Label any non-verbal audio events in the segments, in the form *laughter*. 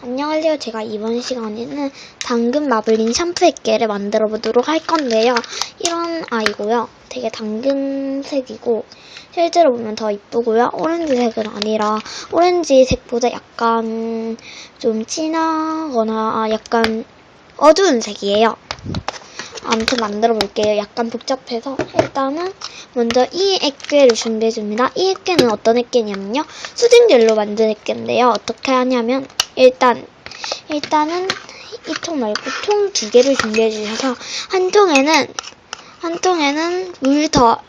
안녕하세요. 제가 이번 시간에는 당근 마블링 샴푸 액계를 만들어 보도록 할 건데요. 이런 아이고요. 되게 당근색이고 실제로 보면 더 이쁘고요. 오렌지색은 아니라 오렌지색보다 약간 좀 진하거나 아, 약간 어두운 색이에요. 아무튼 만들어 볼게요. 약간 복잡해서 일단은 먼저 이 액괴를 준비해 줍니다. 이 액괴는 어떤 액괴냐면요. 수딩젤로 만든 액괴인데요. 어떻게 하냐면 일단 일단은 이 통 말고 통 두 개를 준비해 주셔서 한 통에는 한 통에는 물 더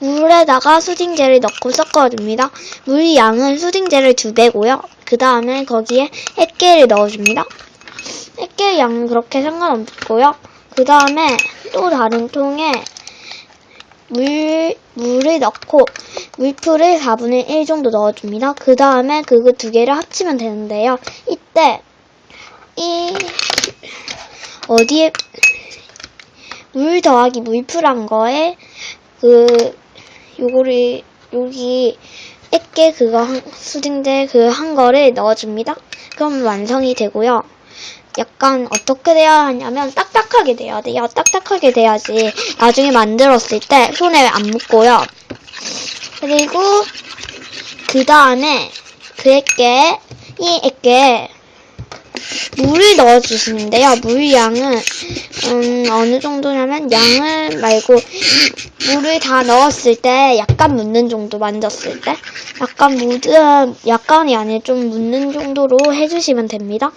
물에다가 수딩젤을 넣고 섞어줍니다. 물 양은 수딩젤을 두 배고요. 그 다음에 거기에 액계를 넣어줍니다. 액계 양은 그렇게 상관없고요. 그 다음에 또 다른 통에 물, 물을 넣고 물풀을 4분의 1 정도 넣어줍니다. 그 다음에 그거 두 개를 합치면 되는데요. 이때 이 어디에 물 더하기 물풀한 거에 그 요거를 여기 액계 그거 한- 수딩제 그 한 거를 넣어줍니다. 그럼 완성이 되고요. 약간 어떻게 돼야 하냐면 딱딱하게 돼야 돼요. 딱딱하게 돼야지 나중에 만들었을 때 손에 안 묻고요. 그리고 그 다음에 그 액계에 이 액계에 물을 넣어주시는데요. 물 양은 음, 어느 정도냐면 양을 말고 물을 다 넣었을 때 약간 묻는 정도 만졌을 때 약간 묻은 약간이 아니라 좀 묻는 정도로 해주시면 됩니다.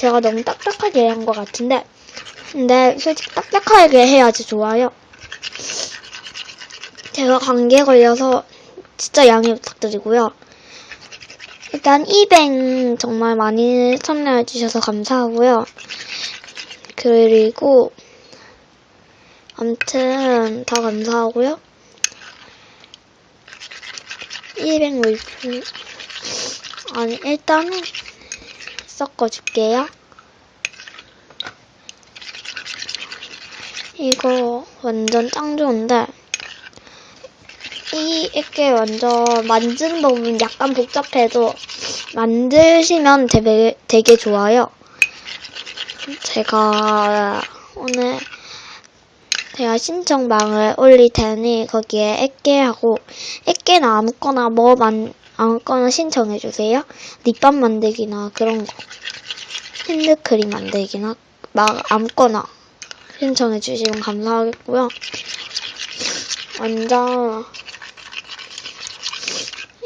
제가 너무 딱딱하게 한 것 같은데 근데 솔직히 딱딱하게 해야지 좋아요. 제가 감기에 걸려서 진짜 양해 부탁드리고요. 일단 이뱅 정말 많이 참여해 주셔서 감사하고요. 그리고 아무튼 다 감사하고요. 이뱅 물품 아니 일단은 섞어줄게요. 이거 완전 짱 좋은데 이 액계 완전 만드는 부분 약간 복잡해도 만드시면 되게, 되게 좋아요. 제가 오늘 제가 신청방을 올릴 테니 거기에 액계하고 액계는 아무거나 뭐 만 아무거나 신청해 주세요. 립밤 만들기나 그런 거 핸드크림 만들기나 막 아무거나 신청해 주시면 감사하겠고요. 완전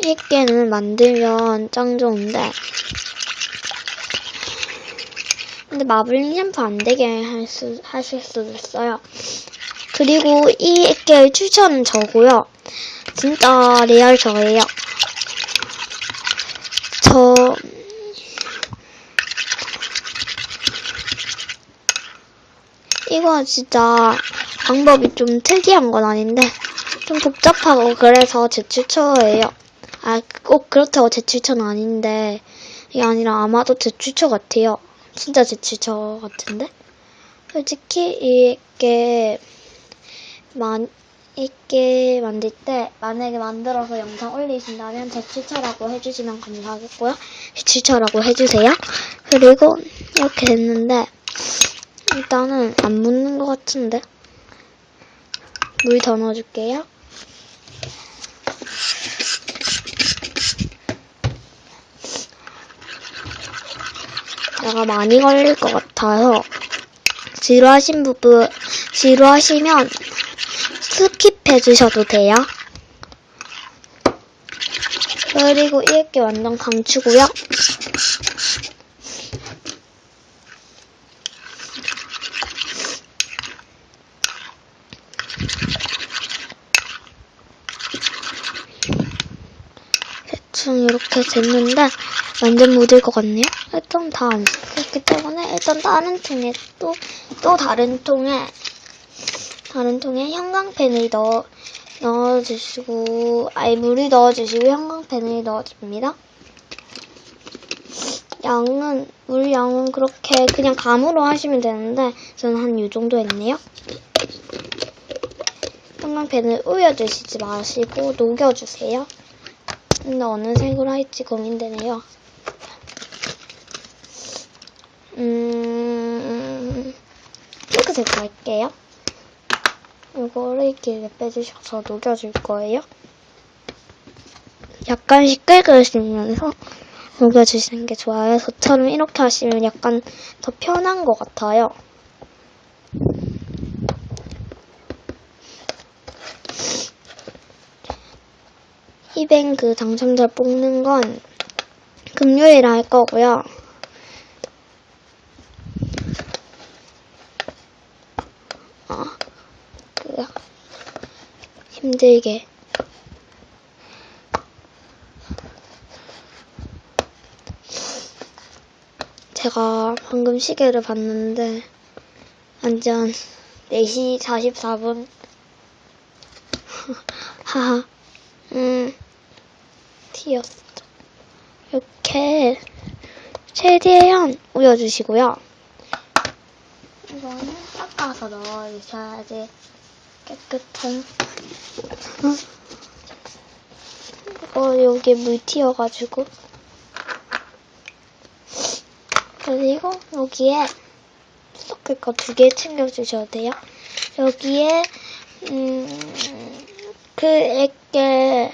액계는 만들면 짱 좋은데 근데 마블링 샴푸 안 되게 할 수, 하실 수도 있어요. 그리고 이 액계 추천은 저고요. 진짜 레알 저예요. 저 이거 진짜 방법이 좀 특이한 건 아닌데 좀 복잡하고 그래서 제 추천이에요. 아, 꼭 그렇다고 제 추천은 아닌데 이게 아니라 아마도 제 추천 같아요. 진짜 제 추천 같은데? 솔직히 이게 만이 게 만들 때 만약에 만들어서 영상 올리신다면 제 추천라고 해주시면 감사하겠고요. 제 추천라고 해주세요. 그리고 이렇게 됐는데 일단은 안 묻는 것 같은데 물 더 넣어줄게요. 내가 많이 걸릴 것 같아서 지루하신 부분 지루하시면 스킵해 주셔도 돼요. 그리고 이렇게 완전 강추고요. 대충 이렇게 됐는데 완전 묻을 것 같네요. 일단 다안 섞였기 때문에 일단 다른 통에 또, 또 다른 통에 가른통에 형광펜을 넣어, 넣어주시고, 아예 물을 넣어주시고 형광펜을 넣어줍니다. 양은, 물 양은 그렇게 그냥 감으로 하시면 되는데, 저는 한 이 정도 했네요. 형광펜을 우려주시지 마시고, 녹여주세요. 근데 어느 색으로 할지 고민되네요. 음, 핑크색으로 할게요. 이거를 이렇게 빼주셔서 녹여줄 거예요. 약간씩 끓여주시면서 녹여주시는 게 좋아요. 저처럼 이렇게 하시면 약간 더 편한 것 같아요. 이벤 그 당첨자 뽑는 건 금요일에 할 거고요. 어, 그 힘들게. 제가 방금 시계를 봤는데 완전 4시 44분. *laughs* 하하. 음. 티였어. 이렇게 최대한 우려주시고요. 이거는 닦아서 넣어주셔야지 깨끗한 어 여기 물 튀어가지고 그리고 여기에 섞을 거 두 개 챙겨주셔도 돼요. 여기에 음, 그 액계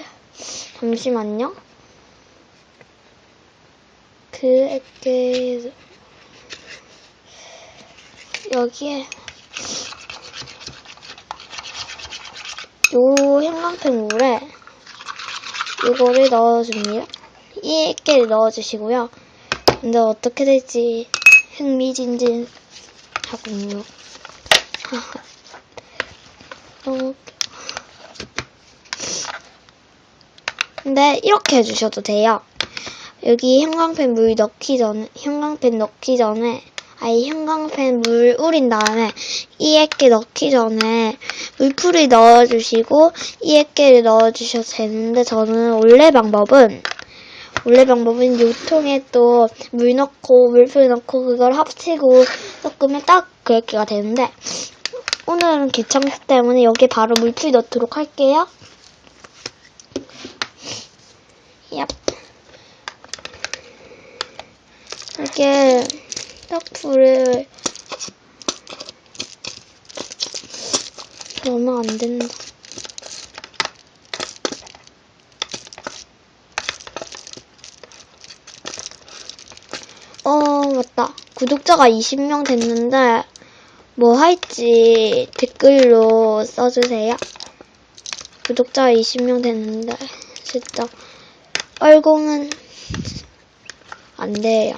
잠시만요. 그 액계 여기에 요 형광펜 물에 이거를 넣어줍니다. 이 액계를 넣어주시고요. 근데 어떻게 될지 흥미진진 하군요. *laughs* 근데 이렇게 해주셔도 돼요. 여기 형광펜 물 넣기 전에 형광펜 넣기 전에 아니 형광펜 물 우린 다음에 이 액계 넣기 전에 물풀을 넣어주시고 이 액계를 넣어주셔도 되는데 저는 원래 방법은 원래 방법은 요 통에 또 물 넣고 물풀 넣고 그걸 합치고 섞으면 딱 그 액기가 되는데 오늘은 귀찮기 때문에 여기에 바로 물풀 넣도록 할게요. 얍. 이게 딱 불을 너무 안 된다. 어, 맞다. 구독자가 20명 됐는데, 뭐 할지 댓글로 써주세요. 구독자가 20명 됐는데, 진짜, 얼공은 안 돼요.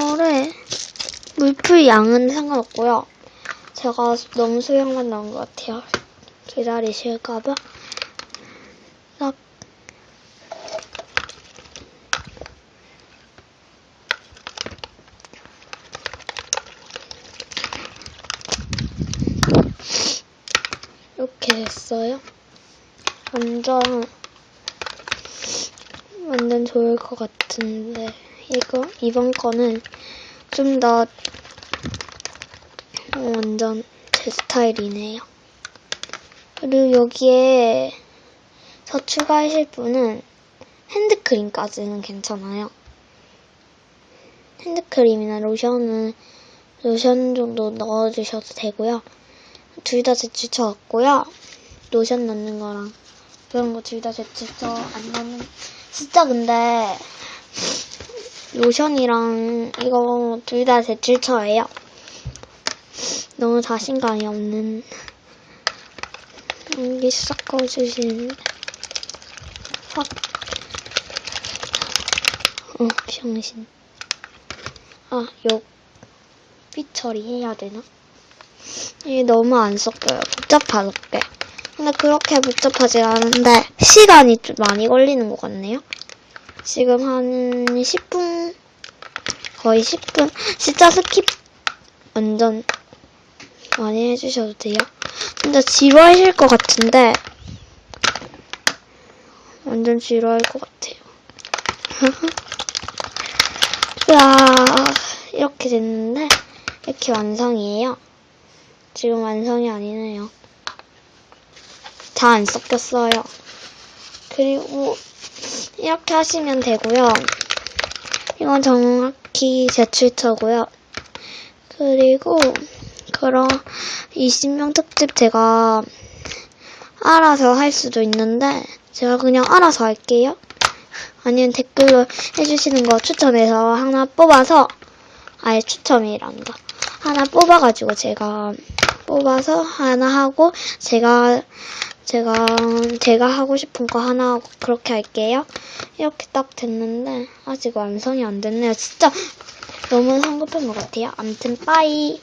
이거를, 물풀 양은 상관없고요. 제가 너무 수영만 나온 것 같아요. 기다리실까봐. 딱. 이렇게 됐어요. 완전, 완전 좋을 것 같은데, 이거, 이번 거는 좀 더, 완전 제 스타일이네요. 그리고 여기에 더 추가하실 분은 핸드크림까지는 괜찮아요. 핸드크림이나 로션은 로션 정도 넣어주셔도 되고요. 둘 다 제추처 같고요. 로션 넣는 거랑 그런 거 둘 다 제추처 안 넣는 진짜 근데 로션이랑 이거 둘 다 제추처예요. 너무 자신감이 없는 여기 섞어주시는데 확 어, 병신 아, 요빛 처리 해야 되나? 이게 너무 안 섞여요. 복잡하게. 근데 그렇게 복잡하지 않은데 시간이 좀 많이 걸리는 것 같네요. 지금 한 10분 거의 10분 진짜 스킵 완전 많이 해주셔도 돼요. 진짜 지루하실 것 같은데 완전 지루할 것 같아요. *laughs* 야 이렇게 됐는데 이렇게 완성이에요. 지금 완성이 아니네요. 다 안 섞였어요. 그리고 이렇게 하시면 되고요. 이건 정확히 제 출처고요. 그리고 그럼 20명 특집 제가 알아서 할 수도 있는데 제가 그냥 알아서 할게요. 아니면 댓글로 해주시는 거 추첨해서 하나 뽑아서 아예 추첨이란다. 하나 뽑아가지고 제가 뽑아서 하나 하고 제가 제가 제가 하고 싶은 거 하나 하고 그렇게 할게요. 이렇게 딱 됐는데 아직 완성이 안 됐네요. 진짜 너무 성급한 것 같아요. 아무튼 빠이.